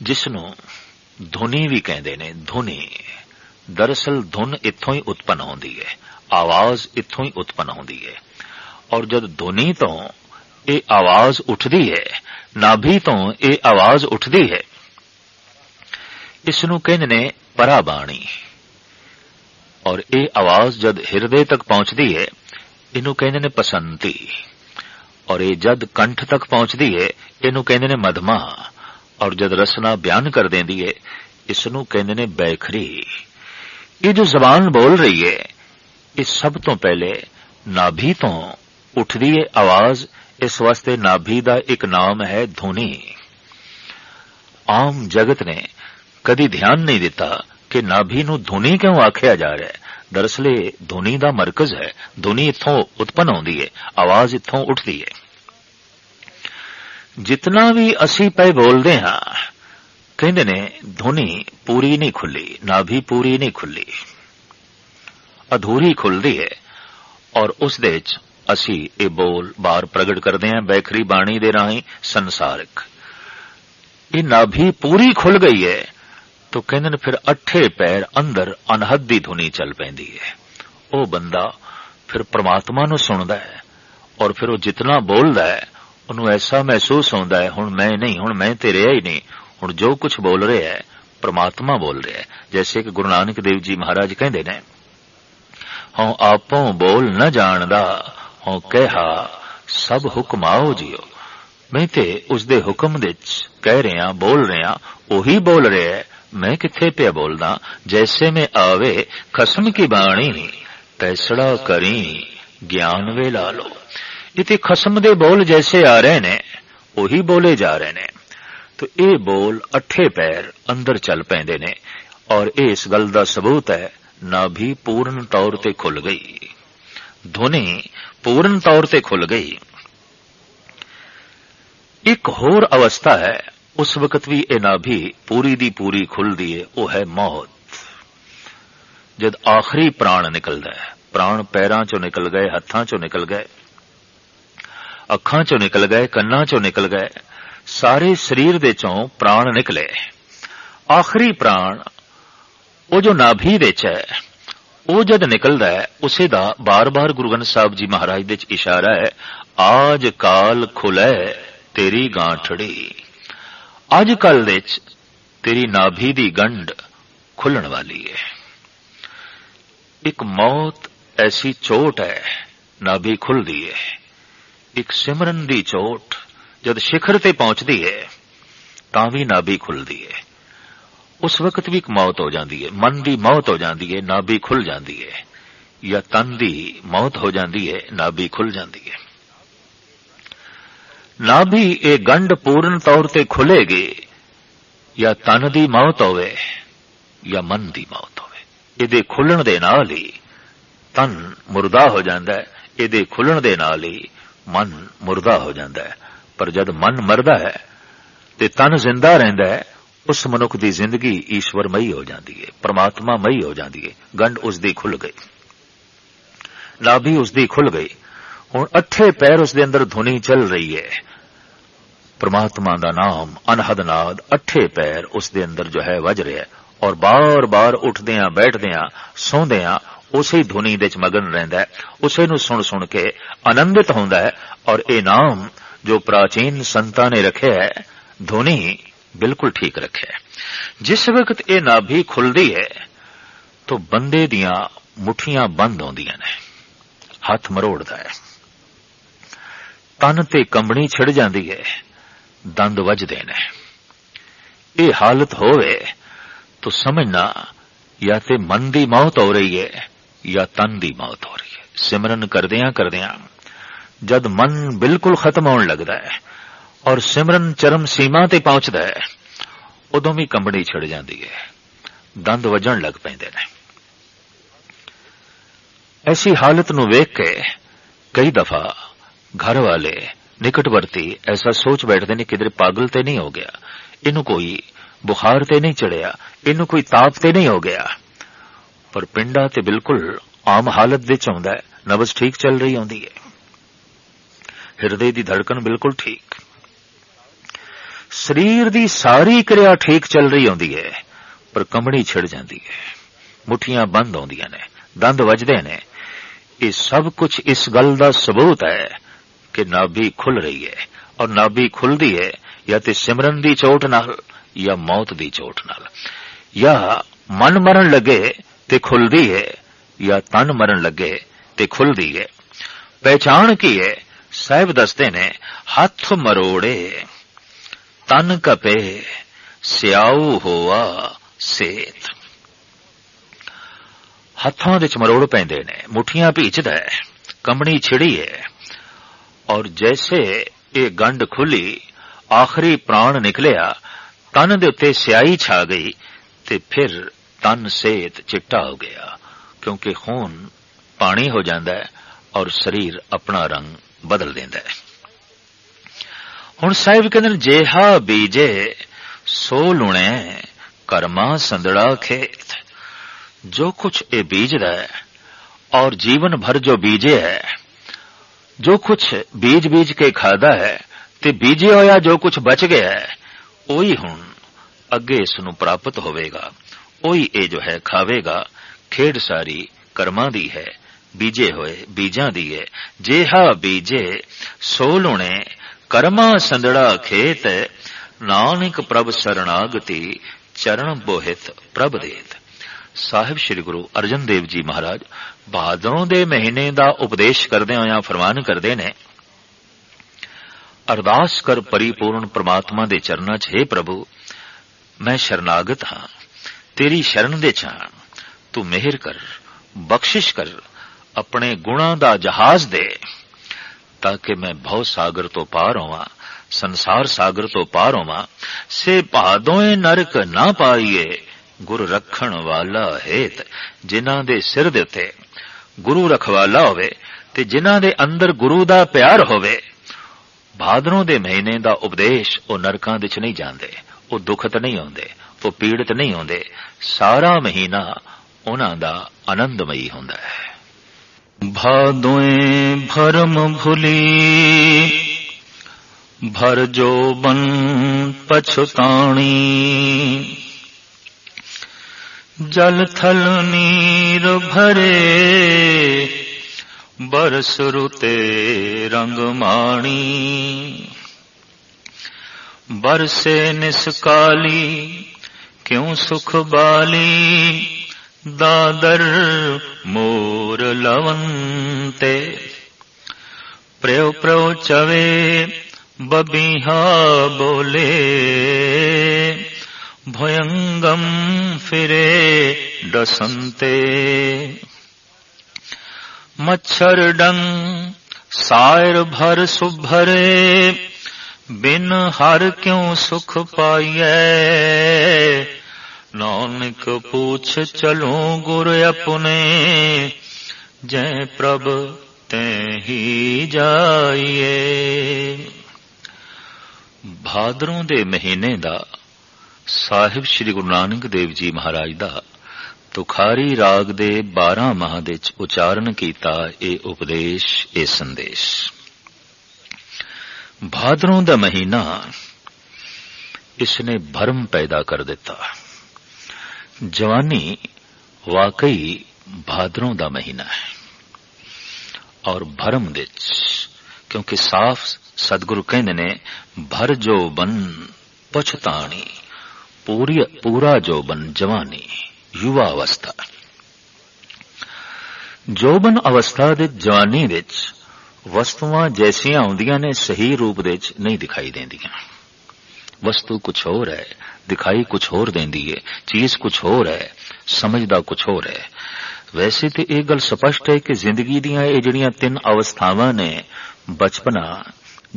ਜਿਸ ਨੂੰ ਧੁਨੀ ਵੀ ਕਹਿੰਦੇ ਨੇ, ਧੁਨੀ। ਦਰਅਸਲ ਧੁਨ ਇੱਥੋਂ ਹੀ ਉਤਪਨ ਹੁੰਦੀ ਹੈ, ਆਵਾਜ਼ ਇੱਥੋਂ ਹੀ ਉਤਪਨ ਹੁੰਦੀ ਹੈ। ਔਰ ਜਦ ਧੁਨੀ ਤੋਂ ਇਹ ਆਵਾਜ਼ ਉੱਠਦੀ ਹੈ, ਨਾਭੀ ਤੋਂ ਇਹ ਆਵਾਜ਼ ਉੱਠਦੀ ਹੈ ਇਸ ਨੂੰ ਕਹਿੰਦੇ ਨੇ ਪਰਾਬਾਣੀ। ਔਰ ਇਹ ਆਵਾਜ਼ ਜਦ ਹਿਰਦੇ ਤੱਕ ਪਹੁੰਚਦੀ ਹੈ, ਇਹਨੂੰ ਕਹਿੰਦੇ ਨੇ ਪਸੰਤੀ। ਔਰ ਇਹ ਜਦ ਕੰਠ ਤੱਕ ਪਹੁੰਚਦੀ ਹੈ, ਇਹਨੂੰ ਕਹਿੰਦੇ ਨੇ ਮਧਮਾ। ਔਰ ਜਦ ਰਸਨਾ ਬਿਆਨ ਕਰ ਦਿੰਦੀ ਹੈ ਇਸ ਨੂੰ ਕਹਿੰਦੇ ਨੇ ਬੈਖਰੀ। ਇਹ ਜੋ ਜ਼ਬਾਨ ਬੋਲ ਰਹੀ ਹੈ ਇਹ ਸਭ ਤੋਂ ਪਹਿਲੇ ਨਾਭੀ ਤੋਂ ਉੱਠਦੀ ਹੈ ਆਵਾਜ਼, ਇਸ ਵਾਸਤੇ ਨਾਭੀ ਦਾ ਇੱਕ ਨਾਮ ਹੈ ਧੁਨੀ। ਆਮ ਜਗਤ ਨੇ ਕਦੀ ਧਿਆਨ ਨਹੀਂ ਦਿੱਤਾ ਕਿ ਨਾਭੀ ਨੂੰ ਧੁਨੀ ਕਿਉਂ ਆਖਿਆ ਜਾ ਰਿਹਾ ਹੈ। ਦਰਅਸਲ ਇਹ ਧੁਨੀ ਦਾ ਮਰਕਜ਼ ਹੈ, ਧੁਨੀ ਇੱਥੋਂ ਉਤਪਨ ਹੁੰਦੀ ਹੈ ਆਵਾਜ਼ ਇੱਥੋਂ ਉੱਠਦੀ ਹੈ ਜਿਤਨਾ ਵੀ ਅਸੀਂ ਪਏ ਬੋਲਦੇ ਹਾਂ ਕਹਿੰਦੇ ਨੇ ਧੁਨੀ ਪੂਰੀ ਨਹੀਂ ਖੁੱਲੀ ਨਾਭੀ ਪੂਰੀ ਨਹੀਂ ਖੁੱਲੀ ਅਧੂਰੀ ਖੁੱਲਦੀ ਹੈ ਔਰ ਉਸ ਦੇ ਵਿੱਚ ਅਸੀਂ ਇਹ ਬੋਲ ਬਾਰ ਪ੍ਰਗਟ ਕਰਦੇ ਹਾਂ ਬੈਖਰੀ ਬਾਣੀ ਦੇ ਰਾਹੀਂ ਸੰਸਾਰਿਕ ਇਹ ਨਾਭੀ ਪੂਰੀ ਖੁੱਲ ਗਈ ਹੈ ਤੋ ਕਹਿੰਦੇ ਨੇ ਫਿਰ ਅੱਠੇ ਪੈਰ ਅੰਦਰ ਅਨਹਦ ਦੀ ਧੁਨੀ ਚੱਲ ਪੈਂਦੀ ਹੈ ਉਹ ਬੰਦਾ ਫਿਰ ਪ੍ਰਮਾਤਮਾ ਨੂੰ ਸੁਣਦਾ ਹੈ ਔਰ ਫਿਰ ਉਹ ਜਿੰਨਾ ਬੋਲਦਾ ਹੈ ਉਹਨੂੰ ਐਸਾ ਮਹਿਸੂਸ ਹੁੰਦਾ ਹੈ, ਹੁਣ ਮੈਂ ਨਹੀਂ, ਹੁਣ ਮੈਂ ਤੇ ਰਿਹਾ ਹੀ ਨਹੀਂ। ਹੁਣ ਜੋ ਕੁਝ ਬੋਲ ਰਿਹਾ ਹੈ, ਪ੍ਰਮਾਤਮਾ ਬੋਲ ਰਿਹਾ ਹੈ, ਜੈਸੇ ਕਿ ਗੁਰੂ ਨਾਨਕ ਦੇਵ ਜੀ ਮਹਾਰਾਜ ਕਹਿੰਦੇ ਨੇ, ਹਉ ਆਪੋਂ ਬੋਲ ਨਾ ਜਾਣਦਾ, ਹਉ ਕਹਿਆ, ਸਭ ਹੁਕਮ ਆਓ ਜਿਓ। ਮੈਂ ਤੇ ਉਸ ਦੇ ਹੁਕਮ ਵਿੱਚ ਕਹਿ ਰਿਹਾ ਬੋਲ ਰਿਹਾ ਉਹੀ ਬੋਲ ਰਿਹਾ ਹੈ, ਮੈਂ ਕਿੱਥੇ ਪਿਆ ਬੋਲਦਾ, ਜੈਸੇ ਮੈਂ ਆਵੇ, ਖਸਮ ਕੀ ਬਾਣੀ, ਤੈਸੜਾ ਕਰੀ, ਗਿਆਨ ਵੇ ਲਾ ਲੋ ਇਤੇ ਖਸਮ ਦੇ ਬੋਲ ਜੈਸੇ ਆ ਰਹੇ ਨੇ ਉਹੀ ਬੋਲੇ ਜਾ ਰਹੇ ਨੇ ਤੋ ਇਹ ਬੋਲ ਅੱਠੇ ਪੈਰ ਅੰਦਰ ਚੱਲ ਪੈਂਦੇ ਨੇ ਔਰ ਇਹ ਇਸ ਗੱਲ ਦਾ ਸਬੂਤ ਹੈ ਨਾਭੀ ਪੂਰਨ ਤੌਰ ਤੇ ਖੁੱਲ ਗਈ ਧੁਨੀ ਪੂਰਨ ਤੌਰ ਤੇ ਖੁੱਲ ਗਈ ਇੱਕ ਹੋਰ ਅਵਸਥਾ ਹੈ ਉਸ ਵਕਤ ਵੀ ਇਹ ਨਾਭੀ ਪੂਰੀ ਦੀ ਪੂਰੀ ਖੁੱਲਦੀ ਹੈ ਉਹ ਹੈ ਮੌਤ ਜਦ ਆਖਰੀ ਪ੍ਰਾਣ ਨਿਕਲਦਾ ਹੈ ਪ੍ਰਾਣ ਪੈਰਾਂ ਚੋਂ ਨਿਕਲ ਗਏ ਹੱਥਾਂ ਚੋਂ ਨਿਕਲ ਗਏ ਅੱਖਾਂ ਚੋਂ ਨਿਕਲ ਗਏ, ਕੰਨਾਂ ਚੋਂ ਨਿਕਲ ਗਏ, ਸਾਰੇ ਸਰੀਰ ਦੇ ਚੋਂ ਪ੍ਰਾਣ ਨਿਕਲੇ। ਆਖਰੀ ਪ੍ਰਾਣ ਉਹ ਜੋ ਨਾਭੀ ਵਿੱਚ ਹੈ, ਉਹ ਜਦ ਨਿਕਲਦਾ ਹੈ, ਉਸੇ ਦਾ ਬਾਰ-ਬਾਰ ਗੁਰੂ ਗ੍ਰੰਥ ਸਾਹਿਬ ਜੀ ਮਹਾਰਾਜ ਦੇ ਚ ਇਸ਼ਾਰਾ ਹੈ, ਆਜ ਕਾਲ ਖੁਲੇ ਤੇਰੀ ਗਾਂਠੜੀ। ਅੱਜ ਕੱਲ ਦੇ ਚ ਤੇਰੀ ਨਾਭੀ ਦੀ ਗੰਢ ਖੁੱਲਣ ਵਾਲੀ ਹੈ। ਇੱਕ ਮੌਤ ਐਸੀ ਚੋਟ ਹੈ, ਨਾਭੀ ਖੁੱਲਦੀ ਹੈ। ਇੱਕ ਸਿਮਰਨ ਦੀ ਚੋਟ ਜਦ ਸਿਖਰ ਤੇ ਪਹੁੰਚਦੀ ਹੈ ਤਾਂ ਵੀ ਨਾਭੀ ਖੁੱਲਦੀ ਹੈ ਉਸ ਵਕਤ ਵੀ ਇੱਕ ਮੌਤ ਹੋ ਜਾਂਦੀ ਹੈ ਮਨ ਦੀ ਮੌਤ ਹੋ ਜਾਂਦੀ ਹੈ ਨਾਭੀ ਖੁੱਲ ਜਾਂਦੀ ਹੈ ਜਾਂ ਤਨ ਦੀ ਮੌਤ ਹੋ ਜਾਂਦੀ ਹੈ ਨਾਭੀ ਖੁੱਲ ਜਾਂਦੀ ਹੈ ਨਾਭੀ ਇਹ ਗੰਢ ਪੂਰਨ ਤੌਰ ਤੇ ਖੁੱਲੇਗੀ, ਜਾਂ ਤਨ ਦੀ ਮੌਤ ਹੋਵੇ, ਜਾਂ ਮਨ ਦੀ ਮੌਤ ਹੋਵੇ। ਇਹਦੇ ਖੁੱਲਣ ਦੇ ਨਾਲ ਹੀ ਤਨ ਮੁਰਦਾ ਹੋ ਜਾਂਦਾ ਹੈ ਇਹਦੇ ਖੁੱਲਣ ਦੇ ਨਾਲ ਹੀ ਮਨ ਮੁਰਦਾ ਹੋ ਜਾਂਦਾ ਹੈ। ਪਰ ਜਦ ਮਨ ਮਰਦਾ ਹੈ ਤੇ ਤਨ ਜ਼ਿੰਦਾ ਰਹਿੰਦਾ ਹੈ, ਉਸ ਮਨੁੱਖ ਦੀ ਜ਼ਿੰਦਗੀ ਈਸ਼ਵਰਮਈ ਹੋ ਜਾਂਦੀ ਹੈ, ਪ੍ਰਮਾਤਮਾਮਈ ਹੋ ਜਾਂਦੀ ਹੈ। ਗੰਢ ਉਸ ਦੀ ਖੁੱਲ ਗਈ। ਨਾਭੀ ਉਸ ਦੀ ਖੁੱਲ ਗਈ। ਹੁਣ ਅੱਠੇ ਪੈਰ ਉਸ ਦੇ ਅੰਦਰ ਧੁਨੀ ਚੱਲ ਰਹੀ ਹੈ। ਪ੍ਰਮਾਤਮਾ ਦਾ ਨਾਮ ਅਨਹਦ ਨਾਦ ਅੱਠੇ ਪੈਰ ਉਸ ਦੇ ਅੰਦਰ ਜੋ ਹੈ ਵੱਜ ਰਿਹਾ ਹੈ। ਔਰ ਬਾਰ-ਬਾਰ ਉੱਠਦਿਆਂ, ਬੈਠਦਿਆਂ, ਸੌਂਦਿਆਂ ਉਸੇ ਧੁਨੀ ਦੇ ਚ ਮਗਨ ਰਹਿੰਦਾ ਹੈ। ਉਸੇ ਨੂੰ ਸੁਣ ਸੁਣ ਕੇ ਆਨੰਦਿਤ ਹੁੰਦਾ ਹੈ ਔਰ ਇਹ ਨਾਮ ਜੋ ਪ੍ਰਾਚੀਨ ਸੰਤਾਂ ਨੇ ਰੱਖਿਆ ਹੈ, ਧੁਨੀ ਬਿਲਕੁਲ ਠੀਕ ਰੱਖਿਆ ਹੈ। ਜਿਸ ਵਕਤ ਇਹ ਨਾਭੀ ਖੁੱਲਦੀ ਹੈ, ਤਾਂ ਬੰਦੇ ਦੀਆਂ ਮੁਠੀਆਂ ਬੰਦ ਆਉਂਦੀਆਂ ਨੇ, ਹੱਥ ਮਰੋੜਦਾ ਹੈ। ਤਨ ਤੇ ਕੰਬਣੀ ਛਿੜ ਜਾਂਦੀ ਹੈ, ਦੰਦ ਵੱਜਦੇ ਨੇ। ਇਹ ਹਾਲਤ ਹੋਵੇ, ਤਾਂ ਸਮਝਣਾ ਜਾਂ ਤੇ ਮਨ ਦੀ ਮੌਤ ਹੋ ਰਹੀ ਹੈ ਜਾਂ ਤਨ ਦੀ ਮੌਤ ਹੋ ਰਹੀ ਹੈ। ਸਿਮਰਨ ਕਰਦਿਆਂ ਕਰਦਿਆਂ ਜਦ ਮਨ ਬਿਲਕੁਲ ਖਤਮ ਹੋਣ ਲੱਗਦਾ ਹੈ ਔਰ ਸਿਮਰਨ ਚਰਮ ਸੀਮਾ ਤੇ ਪਹੁੰਚਦਾ ਹੈ, ਉਦੋਂ ਵੀ ਕੰਬਣੀ ਛਿੜ ਜਾਂਦੀ ਹੈ। ਦੰਦ ਵੱਜਣ ਲੱਗ ਪੈਂਦੇ ਨੇ। ਐਸੀ ਹਾਲਤ ਨੂੰ ਵੇਖ ਕੇ ਕਈ ਦਫਾ ਘਰ ਵਾਲੇ ਨਿਕਟਵਰਤੀ ਐਸਾ ਸੋਚ ਬੈਠਦੇ ਨੇ ਕਿਧਰੇ ਪਾਗਲ ਤੇ ਨਹੀਂ ਹੋ ਗਿਆ। ਇਹਨੂੰ ਕੋਈ ਬੁਖਾਰ ਤੇ ਨਹੀਂ ਚੜਿਆ। ਇਹਨੂੰ ਕੋਈ ਤਾਪ ਤੇ ਨਹੀਂ ਹੋ ਗਿਆ। ਪਰ ਪਿੰਡਾਂ ਤੇ ਬਿਲਕੁਲ ਆਮ ਹਾਲਤ ਵਿੱਚ ਆਉਂਦਾ ਹੈ। ਨਬਜ਼ ਠੀਕ ਚੱਲ ਰਹੀ ਆਉਂਦੀ ਹੈ। ਹਿਰਦੇ ਦੀ ਧੜਕਣ ਬਿਲਕੁਲ ਠੀਕ। ਸਰੀਰ ਦੀ ਸਾਰੀ ਕਿਰਿਆ ਠੀਕ ਚੱਲ ਰਹੀ ਆਉਂਦੀ ਹੈ, ਪਰ ਕੰਬਣੀ ਛਿੜ ਜਾਂਦੀ ਹੈ। ਮੁਠੀਆਂ ਬੰਦ ਆਉਂਦੀਆਂ ਨੇ, ਦੰਦ ਵੱਜਦੇ ਨੇ। ਇਹ ਸਭ ਕੁਝ ਇਸ ਗੱਲ ਦਾ ਸਬੂਤ ਹੈ ਕਿ ਨਾਭੀ ਖੁੱਲ ਰਹੀ ਹੈ ਔਰ ਨਾਭੀ ਖੁੱਲਦੀ ਹੈ ਜਾਂ ਤੇ ਸਿਮਰਨ ਦੀ ਚੋਟ ਨਾਲ ਜਾਂ ਮੌਤ ਦੀ ਚੋਟ ਨਾਲ। ਜਾਂ ਮਨ ਮਰਨ ਲੱਗੇ ਤੇ ਖੁੱਲਦੀ ਹੈ ਜਾਂ ਤਨ ਮਰਨ ਲੱਗੇ ਤੇ ਖੁੱਲਦੀ ਹੈ ਪਹਿਚਾਣ ਕੀ ਹੈ ਸਾਹਿਬ ਦੱਸਦੇ ਨੇ, ਹੱਥ ਮਰੋੜੇ, ਤਨ ਕਪੇ, ਸਿਆਉ ਹੋਆ ਸੇਤ। ਹੱਥਾਂ ਦੇ ਮਰੋੜ ਪੈਂਦੇ ਨੇ, ਮੁਠੀਆਂ ਭੀਚਦਾ ਹੈ ਕੰਬਣੀ ਛਿੜੀ ਹੈ ਔਰ ਜੈਸੇ ਇਹ ਗੰਢ ਖੁੱਲੀ, ਆਖਰੀ ਪ੍ਰਾਣ ਨਿਕਲਿਆ, ਤਨ ਦੇ ਉੱਤੇ ਸਿਆਹੀ ਛਾ ਗਈ ਤੇ ਫਿਰ ਤਨ ਸੇਤ ਚਿੱਟਾ ਹੋ ਗਿਆ, ਕਿਉਂਕਿ ਖੂਨ ਪਾਣੀ ਹੋ ਜਾਂਦਾ ਹੈ ਔਰ ਸਰੀਰ ਆਪਣਾ ਰੰਗ ਬਦਲ ਦਿੰਦਾ ਹੈ। ਹੁਣ ਸਾਹਿਬ ਕਹਿੰਦੇ ਜੇਹਾ ਬੀਜੇ ਸੋ ਲੁਣੇ, ਕਰਮਾ ਸੰਦੜਾ ਖੇਤ। ਜੋ ਕੁਛ ਇਹ ਬੀਜਦਾ ਹੈ ਔਰ ਜੀਵਨ ਭਰ ਜੋ ਬੀਜੇ ਹੈ, ਜੋ ਕੁਛ ਬੀਜ ਬੀਜ ਕੇ ਖਾਦਾ ਹੈ ਤੇ ਬੀਜੇ ਹੋਇਆ ਜੋ ਕੁਛ ਬਚ ਗਿਆ ਹੈ, ਉਹੀ ਹੁਣ ਅੱਗੇ ਇਸ ਨੂੰ ਪ੍ਰਾਪਤ ਹੋਵੇਗਾ। ਉਹੀ ਇਹ ਜੋ ਹੈ ਖਾਵੇਗਾ, ਖੇਡ ਸਾਰੀ ਕਰਮਾਂ ਦੀ ਹੈ, ਬੀਜੇ ਹੋਏ ਬੀਜਾਂ ਦੀ ਹੈ। ਜੇਹਾ ਬੀਜੇ ਸੋ ਲੁਣੇ ਕਰਮਾ ਸੰਦੜਾ ਖੇਤ, ਨਾਨਕ ਪ੍ਰਭ ਸਰਣਾਗਤੀ ਚਰਨ ਬੋਹਿਤ ਪ੍ਰਭ ਦੇਤ ਸਾਹਿਬ ਸ੍ਰੀ ਗੁਰੂ ਅਰਜਨ ਦੇਵ ਜੀ ਮਹਾਰਾਜ, ਬਹਾਦਰੋਂ ਦੇ ਮਹੀਨੇ ਦਾ ਉਪਦੇਸ਼ ਕਰਦੇ ਹੋਇਆਂ ਫਰਮਾਨ ਕਰਦੇ ਨੇ, ਅਰਦਾਸ ਕਰ ਪਰਿਪੂਰਨ ਪ੍ਰਮਾਤਮਾ ਦੇ ਚਰਨਾਂ 'ਚ, ਹੈ ਪ੍ਰਭੂ, ਮੈਂ ਸ਼ਰਨਾਗਤ ਹਾਂ। ਤੇਰੀ ਸ਼ਰਨ ਦੇ ਚਾਂ ਤੂੰ ਮਿਹਰ ਕਰ, ਬਖਸ਼ਿਸ਼ ਕਰ, ਆਪਣੇ ਗੁਣਾਂ ਦਾ ਜਹਾਜ਼ ਦੇ। ਤਾਂ ਕਿ ਮੈਂ ਭਉ ਸਾਗਰ ਤੋਂ ਪਾਰ ਹੋਵਾਂ, ਸੰਸਾਰ ਸਾਗਰ ਤੋਂ ਪਾਰ ਹੋਵਾਂ, ਸੇ ਭਾਦੋਏ ਨਰਕ ਨਾ ਪਾਈਏ। ਗੁਰ ਰੱਖਣ ਵਾਲਾ ਹੇਤ ਜਿਨ੍ਹਾਂ ਦੇ ਸਿਰ ਦੇ ਉੱਤੇ। ਗੁਰੂ ਰਖਵਾਲਾ ਹੋਵੇ ਤੇ ਜਿਨ੍ਹਾਂ ਦੇ ਅੰਦਰ ਗੁਰੂ ਦਾ ਪਿਆਰ ਹੋਵੇ। ਭਾਦਰੋਂ ਦੇ ਮਹੀਨੇ ਦਾ ਉਪਦੇਸ਼ ਉਹ ਨਰਕਾਂ ਵਿੱਚ ਨਹੀਂ ਜਾਂਦੇ, ਉਹ ਦੁਖਤ ਨਹੀਂ ਹੁੰਦੇ ਉਹ ਪੀੜਤ ਨਹੀਂ ਹੁੰਦੇ। ਸਾਰਾ ਮਹੀਨਾ ਉਹਨਾਂ ਦਾ ਆਨੰਦਮਈ ਹੁੰਦਾ ਹੈ। ਭਾਦੋਏ ਭਰਮ ਭੁਲੀ, ਭਰ ਜੋ ਬਨ ਪਛਤਾਣੀ, ਜਲ ਥਲ ਨੀਰ ਭਰੇ, ਬਰਸ ਰੁਤੇ ਰੰਗ ਮਾਣੀ। ਬਰਸੇ ਨਿਸਕਾਲੀ क्यों सुख बाली? दादर मोर लवंते। प्रयो प्रयो चवे, बबीहा बोले। भयंगम फिरे डसंते। मच्छर डंग सायर भर सुभरे, बिन हर क्यों सुख पाइए? ਨਾਨਕ ਪੁੱਛ ਚਲੋ ਗੁਰ ਆਪਣੇ, ਜੈ ਪ੍ਰਭ ਤੈ ਹੀ ਜਾਈਏ। ਭਾਦਰੋਂ ਦੇ ਮਹੀਨੇ ਦਾ ਸਾਹਿਬ ਸ੍ਰੀ ਗੁਰੂ ਨਾਨਕ ਦੇਵ ਜੀ ਮਹਾਰਾਜ ਦਾ ਤੁਖਾਰੀ ਰਾਗ ਦੇ 12 ਮਾਹ ਦੇ ਚ ਉਚਾਰਨ ਕੀਤਾ ਇਹ ਉਪਦੇਸ਼, ਇਹ ਸੰਦੇਸ਼। ਭਾਦਰੋਂ ਦਾ ਮਹੀਨਾ ਇਸਨੇ ਭਰਮ ਪੈਦਾ ਕਰ ਦਿੱਤਾ। ਜਵਾਨੀ ਵਾਕਈ ਭਾਦਰੋਂ ਦਾ ਮਹੀਨਾ ਹੈ ਔਰ ਭਰਮ ਦੇ ਕਿਉਂਕਿ ਸਾਫ਼ ਸਤਿਗੁਰੂ ਕਹਿੰਦੇ ਨੇ ਭਰ ਜੋ ਬਨ ਪਛਤਾਣੀ ਪੂਰੀ ਪੂਰਾ ਜੋ ਬਨ ਜਵਾਨੀ ਯੁਵਾ ਅਵਸਥਾ ਜੋਬਨ ਅਵਸਥਾ ਦੇ ਜਵਾਨੀ ਵਿੱਚ ਵਸਤੂਆਂ ਜੈਸੀਆਂ ਆਉਂਦੀਆਂ ਨੇ ਸਹੀ ਰੂਪ ਦੇ ਵਿੱਚ ਨਹੀਂ ਦਿਖਾਈ ਦਿੰਦੀਆਂ ਵਸਤੂ ਕੁਝ ਹੋਰ ਹੈ ਦਿਖਾਈ ਕੁਝ ਹੋਰ ਦਿੰਦੀ ਹੈ ਚੀਜ਼ ਕੁਝ ਹੋਰ ਹੈ ਸਮਝਦਾ ਕੁਝ ਹੋਰ ਹੈ ਵੈਸੇ ਤੇ ਇਹ ਗੱਲ ਸਪਸ਼ਟ ਹੈ ਕਿ ਜ਼ਿੰਦਗੀ ਦੀਆਂ ਇਹ ਜਿਹੜੀਆਂ ਤਿੰਨ ਅਵਸਥਾਵਾਂ ਨੇ ਬਚਪਨਾ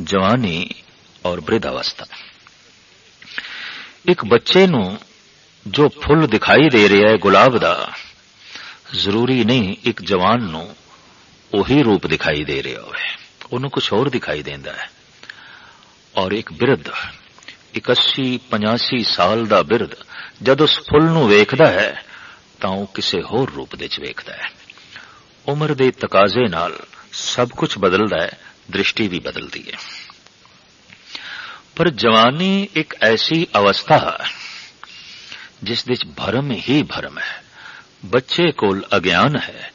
ਜਵਾਨੀ ਔਰ ਬ੍ਰਿਧ ਅਵਸਥਾ ਇੱਕ ਬੱਚੇ ਨੂੰ ਜੋ ਫੁੱਲ ਦਿਖਾਈ ਦੇ ਰਿਹਾ ਹੈ ਗੁਲਾਬ ਦਾ ਜ਼ਰੂਰੀ ਨਹੀਂ ਇੱਕ ਜਵਾਨ ਨੂੰ ਉਹੀ ਰੂਪ ਦਿਖਾਈ ਦੇ ਰਿਹਾ ਹੋਵੇ ਉਹਨੂੰ ਕੁਝ ਹੋਰ ਦਿਖਾਈ ਦਿੰਦਾ ਹੈ ਔਰ ਇੱਕ ਬਿਰਧ 81 85 ਸਾਲ ਦਾ ਬਿਰਧ ਜਦ ਉਸ ਫੁੱਲ ਨੂੰ ਵੇਖਦਾ ਹੈ, ਤਾਂ ਉਹ ਕਿਸੇ ਹੋਰ ਰੂਪ ਦੇ ਵਿੱਚ ਵੇਖਦਾ ਹੈ। ਉਮਰ ਦੇ ਤਕਾਜ਼ੇ ਨਾਲ ਸਭ ਕੁਝ ਬਦਲਦਾ ਹੈ, ਦ੍ਰਿਸ਼ਟੀ ਵੀ ਬਦਲਦੀ ਹੈ। ਪਰ ਜਵਾਨੀ ਇੱਕ ਐਸੀ ਅਵਸਥਾ ਹੈ, ਜਿਸ ਵਿੱਚ ਭਰਮ ਹੀ ਭਰਮ ਹੈ। ਬੱਚੇ ਕੋਲ ਅਗਿਆਨ ਹੈ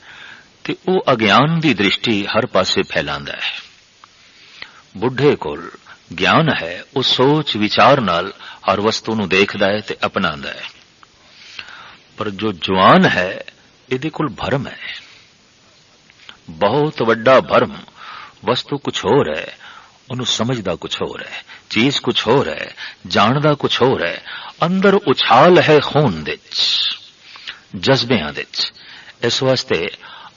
ਤੇ ਉਹ ਅਗਿਆਨ ਦੀ ਦ੍ਰਿਸ਼ਟੀ ਹਰ ਪਾਸੇ ਫੈਲਾਉਂਦਾ ਹੈ। ਬੁੱਢੇ ਕੋਲ ਗਿਆਨ ਹੈ, ਉਹ ਸੋਚ ਵਿਚਾਰ ਨਾਲ ਹਰ ਵਸਤੂ ਨੂੰ ਦੇਖਦਾ ਹੈ ਤੇ ਅਪਣਾਉਂਦਾ ਹੈ। ਪਰ ਜੋ ਜਵਾਨ ਹੈ, ਇਹਦੇ ਕੋਲ ਭਰਮ ਹੈ। ਬਹੁਤ ਵੱਡਾ ਭਰਮ, ਵਸਤੂ ਕੁਝ ਹੋਰ ਹੈ, ਉਹਨੂੰ ਸਮਝਦਾ ਕੁਝ ਹੋਰ ਹੈ, ਚੀਜ਼ ਕੁਝ ਹੋਰ ਹੈ, ਜਾਣਦਾ ਕੁਝ ਹੋਰ ਹੈ। ਅੰਦਰ ਉਛਾਲ ਹੈ ਖੂਨ ਦੇ ਜਜ਼ਬਿਆਂ ਦੇ ਇਸ ਵਾਸਤੇ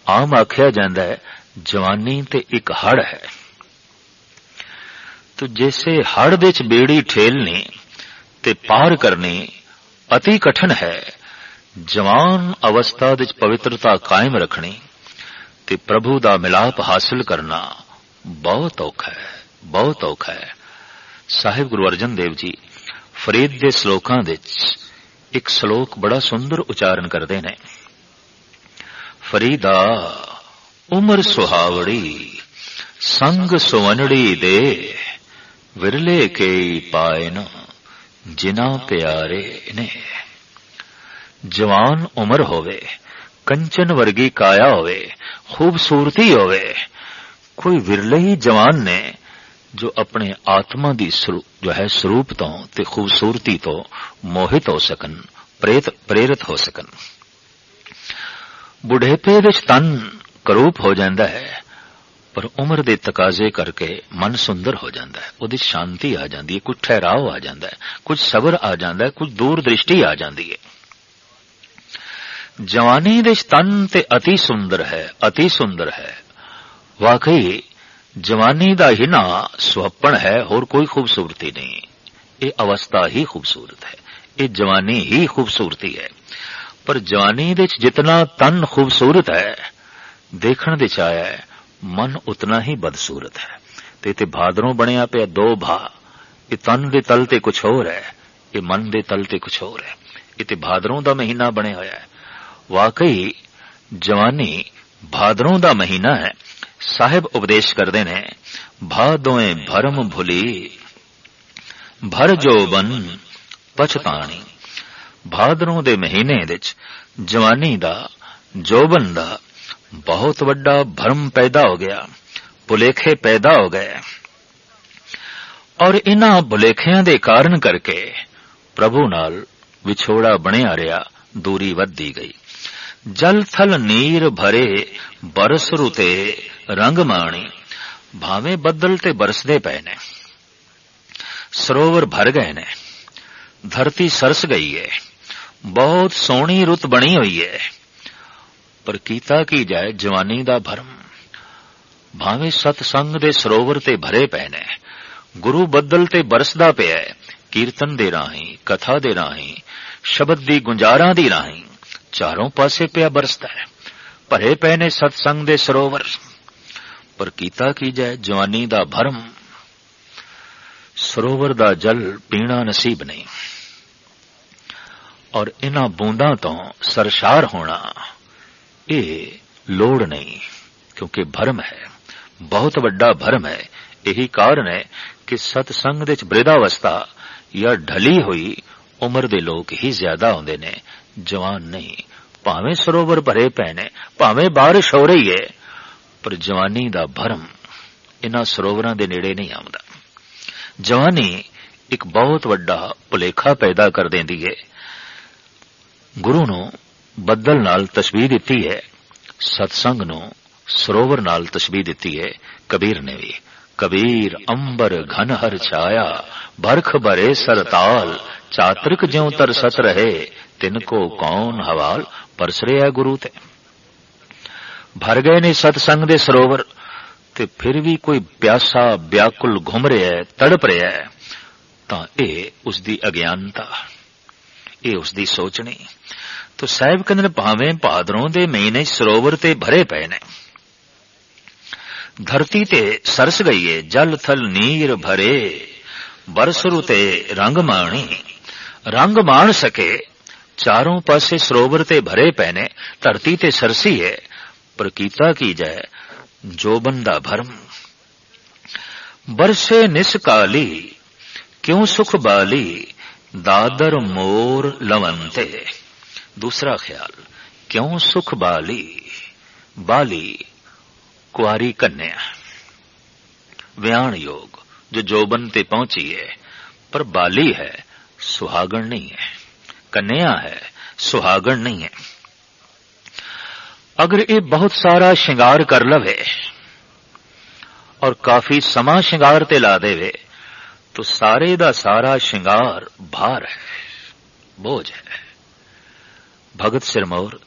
ਆਮ ਆਖਿਆ ਜਾਂਦਾ ਹੈ, ਜਵਾਨੀ ਤੇ ਇੱਕ ਹੜ ਹੈ। ਤੋ ਜੈਸੇ ਹੜ ਦੇ ਚ ਬੇੜੀ ਠੇਲਣੀ ਤੇ ਪਾਰ ਕਰਨੀ ਅਤੀ ਕਠਨ ਹੈ, ਜਵਾਨ ਅਵਸਥਾ ਵਿੱਚ ਪਵਿੱਤਰਤਾ ਕਾਇਮ ਰੱਖਣੀ ਤੇ ਪ੍ਰਭੂ ਦਾ ਮਿਲਾਪ ਹਾਸਲ ਕਰਨਾ ਬਹੁਤ ਔਖਾ ਹੈ, ਬਹੁਤ ਔਖਾ ਹੈ। ਸਾਹਿਬ ਗੁਰੂ ਅਰਜਨ ਦੇਵ ਜੀ ਫਰੀਦ ਦੇ ਸ਼ਲੋਕਾਂ ਵਿੱਚ ਇੱਕ ਸ਼ਲੋਕ ਬੜਾ ਸੁੰਦਰ ਉਚਾਰਨ ਕਰਦੇ ਨੇ। ਫਰੀਦਾ, ਉਮਰ ਸੁਹਾਵੜੀ, ਸੰਗ ਸੁਵਨੜੀ ਦੇ ਵਿਰਲੇ ਕੇ ਪਾਇਨ ਜਿਨਾ ਪਿਆਰੇ ਨੇ। ਜਵਾਨ ਉਮਰ ਹੋਵੇ, ਕੰਚਨ ਵਰਗੀ ਕਾਇਆ ਹੋਵੇ, ਖੂਬਸੂਰਤੀ ਹੋਵੇ, ਕੋਈ ਵਿਰਲੇ ਹੀ ਜਵਾਨ ਨੇ ਜੋ ਆਪਣੇ ਆਤਮਾ ਦੀ ਜੋ ਹੈ ਸਰੂਪ ਤੋਂ ਤੇ ਖੂਬਸੂਰਤੀ ਤੋਂ ਮੋਹਿਤ ਹੋ ਸਕਣ, ਪ੍ਰੇਤ, ਪ੍ਰੇਰਿਤ ਹੋ ਸਕਣ। ਬੁਢੇਪੇ ਵਿੱਚ ਤਨ ਕਰੂਪ ਹੋ ਜਾਂਦਾ ਹੈ। ਪਰ ਉਮਰ ਦੇ ਤਕਾਜ਼ੇ ਕਰਕੇ ਮਨ ਸੁੰਦਰ ਹੋ ਜਾਂਦਾ ਹੈ। ਉਹਦੀ ਸ਼ਾਂਤੀ ਆ ਜਾਂਦੀ ਹੈ ਕੁਝ ਠਹਿਰਾਓ ਆ ਜਾਂਦਾ ਹੈ, ਕੁਝ ਸਬਰ ਆ ਜਾਂਦਾ ਹੈ, ਕੁਝ ਦੂਰ ਦ੍ਰਿਸ਼ਟੀ ਆ ਜਾਂਦੀ ਹੈ। ਜਵਾਨੀ ਦੇ ਤਨ ਤੇ ਅਤੀ ਸੁੰਦਰ ਹੈ, ਅਤੀ ਸੁੰਦਰ ਹੈ। ਵਾਕਈ, ਜਵਾਨੀ ਦਾ ਹੀ ਨਾ ਸੁਹੱਪਣ ਹੈ, ਹੋਰ ਕੋਈ ਖੂਬਸੂਰਤੀ ਨਹੀਂ। ਇਹ ਅਵਸਥਾ ਹੀ ਖੂਬਸੂਰਤ ਹੈ, ਇਹ ਜਵਾਨੀ ਹੀ ਖੂਬਸੂਰਤੀ ਹੈ। ਪਰ ਜਵਾਨੀ ਦੇ ਵਿੱਚ ਜਿਤਨਾ ਤਨ ਖੂਬਸੂਰਤ ਹੈ, ਦੇਖਣ ਦੇ ਚ ਆਇਆ ਹੈ ਮਨ ਉਤਨਾ ਹੀ ਬਦਸੂਰਤ ਹੈ। ਤੇ ਇਥੇ ਭਾਦਰੋਂ ਬਣਿਆ ਪਿਆ ਦੋ ਭਾ ਇਹ ਤਨ ਦੇ ਤਲ ਤੇ ਕੁਝ ਹੋਰ ਹੈ, ਇਹ ਮਨ ਦੇ ਤਲ ਤੇ ਕੁਝ ਹੋਰ ਹੈ। ਇਥੇ ਤੇ ਭਾਦਰੋਂ ਦਾ ਮਹੀਨਾ ਬਣਿਆ ਹੋਇਆ ਹੈ। ਵਾਕਈ ਜਵਾਨੀ ਭਾਦਰੋਂ ਦਾ ਮਹੀਨਾ ਹੈ। ਸਾਹਿਬ ਉਪਦੇਸ਼ ਕਰਦੇ ਨੇ ਭਾਦੋਏ ਭਰਮ ਭੁਲੀ। ਭਰ ਜੋਬਨ ਪਛਤਾਣੀ। ਭਾਦਰੋਂ ਦੇ ਮਹੀਨੇ ਵਿੱਚ ਜਵਾਨੀ ਦਾ ਜੋਬਨ ਦਾ ਬਹੁਤ ਵੱਡਾ ਭਰਮ ਪੈਦਾ ਹੋ ਗਿਆ, ਭੁਲੇਖੇ ਪੈਦਾ ਹੋ ਗਏ। ਔਰ ਇਹਨਾਂ ਭੁਲੇਖਿਆਂ ਦੇ ਕਾਰਨ ਕਰਕੇ ਪ੍ਰਭੂ ਨਾਲ ਵਿਛੋੜਾ ਬਣਿਆ ਰਿਹਾ, ਦੂਰੀ ਵੱਧਦੀ ਗਈ। ਜਲ ਥਲ ਨੀਰ ਭਰੇ ਬਰਸ ਰੁਤੇ ਰੰਗ ਮਾਣੀ, ਭਾਵੇਂ ਬੱਦਲ ਤੇ ਬਰਸਦੇ ਪਏ ਨੇ। ਸਰੋਵਰ ਭਰ ਗਏ ਨੇ, ਧਰਤੀ ਸਰਸ ਗਈ ਹੈ ਬਹੁਤ ਸੋਹਣੀ ਰੁੱਤ ਬਣੀ ਹੋਈ ਹੈ ਪਰ ਕੀਤਾ ਕੀ ਜਾਏ ਜਵਾਨੀ ਦਾ ਭਰਮ? ਭਾਵੇਂ ਸਤ ਸੰਗ ਦੇ ਸਰੋਵਰ ਤੇ ਭਰੇ ਪਏ ਨੇ, ਗੁਰੂ ਬੱਦਲ ਤੇ ਬਰਸਦਾ ਪਿਆ ਹੈ, ਕੀਰਤਨ ਦੇ ਰਾਹੀਂ, ਕਥਾ ਦੇ ਰਾਹੀਂ, ਸ਼ਬਦ ਦੀ ਗੁੰਜਾਰਾਂ ਦੀ ਰਾਹੀਂ, ਚਾਰੋਂ ਪਾਸੇ ਪਿਆ ਬਰਸਦਾ ਹੈ, ਭਰੇ ਪਏ ਨੇ ਸਤ ਸੰਗ ਦੇ ਸਰੋਵਰ। ਪਰ ਕੀਤਾ ਕੀ ਜਾਏ ਜਵਾਨੀ ਦਾ ਭਰਮ? ਸਰੋਵਰ ਦਾ ਜਲ ਪੀਣਾ ਨਸੀਬ ਨਹੀਂ। ਔਰ ਇਹਨਾਂ ਬੂੰਦਾਂ ਤੋਂ ਸਰਸ਼ਾਰ ਹੋਣਾ ਇਹ ਲੋੜ ਨਹੀਂ ਕਿਉਂਕਿ ਭਰਮ ਹੈ ਬਹੁਤ ਵੱਡਾ ਭਰਮ ਹੈ ਇਹੀ ਕਾਰਨ ਹੈ ਕਿ ਸਤਸੰਗ ਦੇ ਚ ਬ੍ਰਿਧਾਵਸਥਾ ਜਾਂ ਢਲੀ ਹੋਈ ਉਮਰ ਦੇ ਲੋਕ ਹੀ ਜ਼ਿਆਦਾ ਹੁੰਦੇ ਨੇ ਜਵਾਨ ਨਹੀਂ ਭਾਵੇਂ ਸਰੋਵਰ ਭਰੇ ਪਏ ਨੇ ਭਾਵੇਂ ਬਾਰਿਸ਼ ਹੋ ਰਹੀ ਹੈ ਪਰ ਜਵਾਨੀ ਦਾ ਭਰਮ ਇਹਨਾਂ ਸਰੋਵਰਾਂ ਦੇ ਨੇੜੇ ਨਹੀਂ ਆਉਂਦਾ ਜਵਾਨੀ ਇੱਕ ਬਹੁਤ ਵੱਡਾ ਭੁਲੇਖਾ ਪੈਦਾ ਕਰ ਦਿੰਦੀ ਹੈ ਗੁਰੂ ਨੂੰ ਬੱਦਲ ਨਾਲ ਤਸ਼ਬੀਹ ਦਿੱਤੀ ਹੈ। ਸਤਸੰਗ ਨੂੰ ਸਰੋਵਰ ਨਾਲ ਤਸ਼ਬੀਹ ਦਿੱਤੀ ਹੈ। ਕਬੀਰ ਨੇ ਵੀ, ਕਬੀਰ ਅੰਬਰ ਘਨ ਹਰ ਛਾਇਆ, ਬਰਖ ਬਰੇ ਸਰਤਾਲ, ਚਾਤਰਿਕ ਜਿਉ ਤਰਸਤ ਰਹੇ, ਤਿਨ ਕੋ ਕੌਣ ਹਵਾਲ ਪਰਸਰੇ ਰਿਹਾ ਗੁਰੂ ਤੇ। ਭਰ ਗਏ ਨੇ ਸਤਸੰਗ ਦੇ ਸਰੋਵਰ, ਤੇ ਫਿਰ ਵੀ ਕੋਈ ਪਿਆਸਾ ਬਿਆਕੁਲ ਘੁੰਮ ਰਿਹਾ ਹੈ, ਤੜਪ ਰਿਹਾ ਹੈ, ਤਾਂ ਇਹ ਉਸ ਦੀ ਅਗਿਆਨਤਾ, ਇਹ ਉਸ ਦੀ ਸੋਚਣੀ। ਤੋ ਸਾਹਿਬ ਕਹਿੰਦੇ ਨੇ ਭਾਵੇਂ ਭਾਦਰੋਂ ਦੇ ਮਹੀਨੇ ਸਰੋਵਰ ਤੇ ਭਰੇ ਪਏ ਨੇ। ਧਰਤੀ ਤੇ ਸਰਸ ਗਈ ਏ, ਜਲ ਥਲ ਨੀਰ ਭਰੇ। ਬਰਸਰੂ ਤੇ ਰੰਗ ਮਾਣੀ। ਰੰਗ ਮਾਣ ਸਕੇ, ਚਾਰੋਂ ਪਾਸੇ ਸਰੋਵਰ ਤੇ ਭਰੇ ਪਏ ਨੇ। ਧਰਤੀ ਤੇ ਸਰਸੀ ਹੈ ਪਰ ਕੀਤਾ ਕੀ ਜਾਏ ਜੋਬਨ ਦਾ ਭਰਮ। ਬਰਸੇ ਨਿਸਕਾਲੀ ਕਿਉਂ ਸੁਖ ਬਾਲੀ, ਦਾਦਰ ਮੋਰ ਲਵੰਤੇ। दूसरा ख्याल, क्यों सुख बाली बाली कुआरी कन्या? व्याण योग जो जोबन ते पहुँची है, पर बाली है, सुहागण नहीं है। कन्या है, सुहागण नहीं है। अगर ये बहुत सारा श्रृंगार कर लवे, और काफ़ी समा श्रृंगार ते ला देवे तो सारे दा सारा श्रृंगार भार है, बोझ है। भगत सिरमौर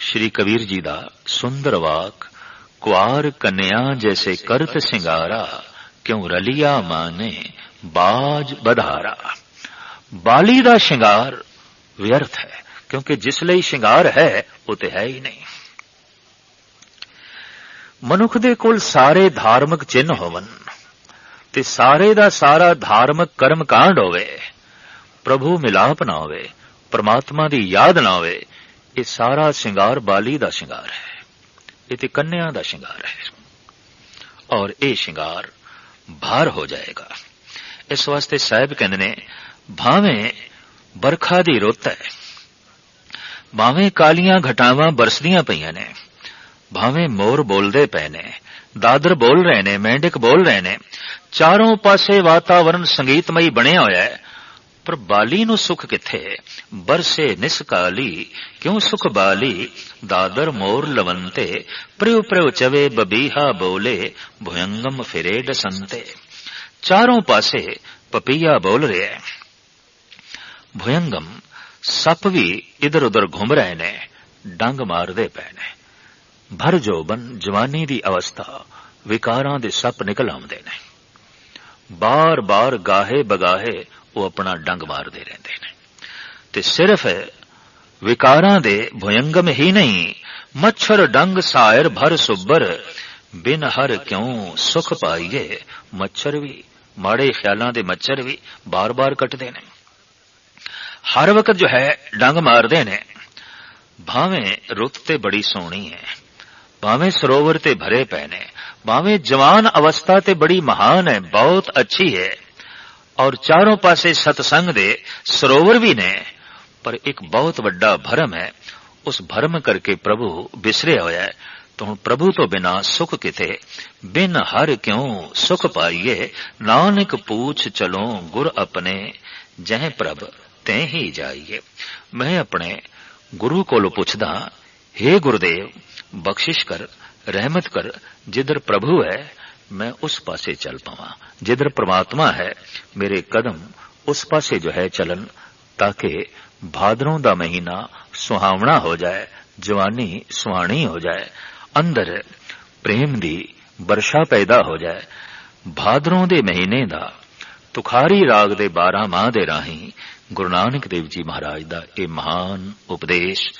श्री कबीर जी दा सुंदर वाक कुआर कन्या जैसे करत सिंगारा क्यों रलिया माने बाज बधारा बाली दा श्रृंगार व्यर्थ है क्योंकि जिस ਲਈ ਸ਼ਿੰਗਾਰ ਹੈ ਉਹ ਤੇ ਹੈ ਹੀ ਨਹੀਂ ਮਨੁੱਖ ਦੇ ਕੋਲ ਸਾਰੇ ਧਾਰਮਿਕ ਚਿੰਨ ਹੋਵਨ ਤੇ ਸਾਰੇ ਦਾ ਸਾਰਾ ਧਾਰਮਿਕ ਕਰਮ ਕਾਂਡ ਹੋਵੇ ਪ੍ਰਭੂ ਮਿਲਾਪ ਨਾ ਹੋਵੇ ਪਰਮਾਤਮਾ ਦੀ ਯਾਦ ਨਾ ਹੋਵੇ ਇਹ ਸਾਰਾ ਸ਼ਿੰਗਾਰ ਬਾਲੀ ਦਾ ਸ਼ਿੰਗਾਰ ਹੈ, ਇਹ ਤੇ ਕੰਨਿਆ ਦਾ ਸ਼ਿੰਗਾਰ ਹੈ। ਔਰ ਇਹ ਸ਼ਿੰਗਾਰ ਭਾਰ ਹੋ ਜਾਏਗਾ। ਇਸ ਵਾਸਤੇ ਸਾਹਿਬ ਕਹਿੰਦੇ ਨੇ, ਭਾਵੇਂ ਬਰਖਾ ਦੀ ਰੁੱਤ ਹੈ, ਭਾਵੇਂ ਕਾਲੀਆਂ ਘਟਾਵਾਂ ਬਰਸਦੀਆਂ ਪਈਆਂ ਨੇ, ਭਾਵੇਂ ਮੋਰ ਬੋਲਦੇ ਪਏ ਨੇ, ਦਾਦਰ ਬੋਲ ਰਹੇ ਨੇ ਮੈਂਡਕ ਬੋਲ ਰਹੇ ਨੇ, ਚਾਰੋਂ ਪਾਸੇ ਵਾਤਾਵਰਣ ਸੰਗੀਤਮਈ ਬਣਿਆ ਹੋਇਆ ਹੈ ਪਰ ਬਾਲੀ ਨੂੰ ਸੁਖ ਕਿੱਥੇ? ਬਰਸੇ ਨਿਸਕਾਲੀ ਕਿਉਂ ਸੁਖ ਬਾਲੀ? ਦਾਦਰ ਮੋਰ ਲਵੰਤੇ, ਪ੍ਰਿਉ ਪ੍ਰਿਉ ਚਵੇ ਬਬੀਹਾ ਬੋਲੇ, ਭੁਯੰਗਮ ਫਿਰੇ ਡਸੰਤੇ। ਚਾਰੋਂ ਪਾਸੇ ਪਪੀਆ ਬੋਲ ਰਿਹਾ ਹੈ। ਭੁਯੰਗਮ, ਸੱਪ ਵੀ ਇਧਰ ਉਧਰ ਘੁੰਮ ਰਹੇ ਨੇ, ਡੰਗ ਮਾਰਦੇ ਪਏ ਨੇ। ਭਰ ਜੋਬਨ ਜਵਾਨੀ ਦੀ ਅਵਸਥਾ, ਵਿਕਾਰਾਂ ਦੇ ਸੱਪ ਨਿਕਲ ਆਉਂਦੇ ਨੇ। ਬਾਰ-ਬਾਰ ਗਾਹੇ ਬਗਾਹੇ ਉਹ ਆਪਣਾ ਡੰਗ ਮਾਰਦੇ ਰਹਿੰਦੇ ਨੇ। ਤੇ ਸਿਰਫ ਵਿਕਾਰਾਂ ਦੇ ਭਯੰਗਮ ਹੀ ਨਹੀਂ, ਮੱਛਰ ਡੰਗ ਸਾਇਰ ਭਰ ਸੁਬਰ ਬਿਨ ਹਰ ਕਿਉਂ ਸੁਖ ਪਾਈਏ ਮੱਛਰ ਵੀ। ਮਾੜੇ ਖਿਆਲਾਂ ਦੇ ਮੱਛਰ ਵੀ ਬਾਰ-ਬਾਰ ਕੱਟਦੇ ਨੇ। ਹਰ ਵਕਤ ਜੋ ਹੈ ਡੰਗ ਮਾਰਦੇ ਨੇ, ਭਾਵੇਂ ਰੁੱਤ ਤੇ ਬੜੀ ਸੋਹਣੀ ਹੈ, ਭਾਵੇਂ ਸਰੋਵਰ ਤੇ ਭਰੇ ਪਏ ਨੇ, ਭਾਵੇਂ ਜਵਾਨ ਅਵਸਥਾ ਤੇ ਬੜੀ ਮਹਾਨ ਹੈ, ਬਹੁਤ ਅੱਛੀ ਹੈ। ਔਰ ਚਾਰੋਂ ਪਾਸੇ ਸਤਸੰਗ ਦੇ ਸਰੋਵਰ ਵੀ ਨੇ, ਪਰ ਇੱਕ ਬਹੁਤ ਵੱਡਾ ਭਰਮ ਹੈ। ਉਸ ਭਰਮ ਕਰਕੇ ਪ੍ਰਭੂ ਬਿਸਰਿਆ ਹੋਇਆ ਹੈ। ਤਾਂ ਹੁਣ ਪ੍ਰਭੂ ਤੋਂ ਬਿਨਾ ਸੁਖ ਕਿਤੇ ਬਿਨ ਹਰ ਕਿਉ ਸੁਖ ਪਾਈਏ? ਨਾਨਕ ਪੂਛ ਚਲੋ ਗੁਰ ਆਪਣੇ, ਜਹ ਪ੍ਰਭ ਤੈ ਹੀ ਜਾਈਏ। ਮੈਂ ਆਪਣੇ ਗੁਰੂ ਕੋਲੋਂ ਪੁੱਛਦਾ हे ਗੁਰਦੇਵ, ਬਖਸ਼ਿਸ਼ ਕਰ, ਰਹਿਮਤ ਕਰ, ਜਿੱਧਰ ਪ੍ਰਭੂ ਹੈ ਮੈਂ ਉਸ ਪਾਸੇ ਚੱਲ ਪਾਵਾਂ। ਜਿੱਧਰ ਪ੍ਰਮਾਤਮਾ ਹੈ, ਮੇਰੇ ਕਦਮ ਉਸ ਪਾਸੇ ਜੋ ਹੈ ਚੱਲਣ, ਤਾਂ ਕਿ ਭਾਦਰੋਂ ਦਾ ਮਹੀਨਾ ਸੁਹਾਵਣਾ ਹੋ ਜਾਏ, ਜਵਾਨੀ ਸੁਹਾਣੀ ਹੋ ਜਾਏ। ਅੰਦਰ ਪ੍ਰੇਮ ਦੀ ਵਰਸ਼ਾ ਪੈਦਾ ਹੋ ਜਾਏ। ਭਾਦਰੋਂ ਦੇ ਮਹੀਨੇ ਦਾ ਤੁਖਾਰੀ ਰਾਗ ਦੇ 12 ਮਾਹ ਦੇ ਰਾਹੀਂ ਗੁਰੂ ਨਾਨਕ ਦੇਵ ਜੀ ਮਹਾਰਾਜ ਦਾ ਇਹ ਮਹਾਨ ਉਪਦੇਸ਼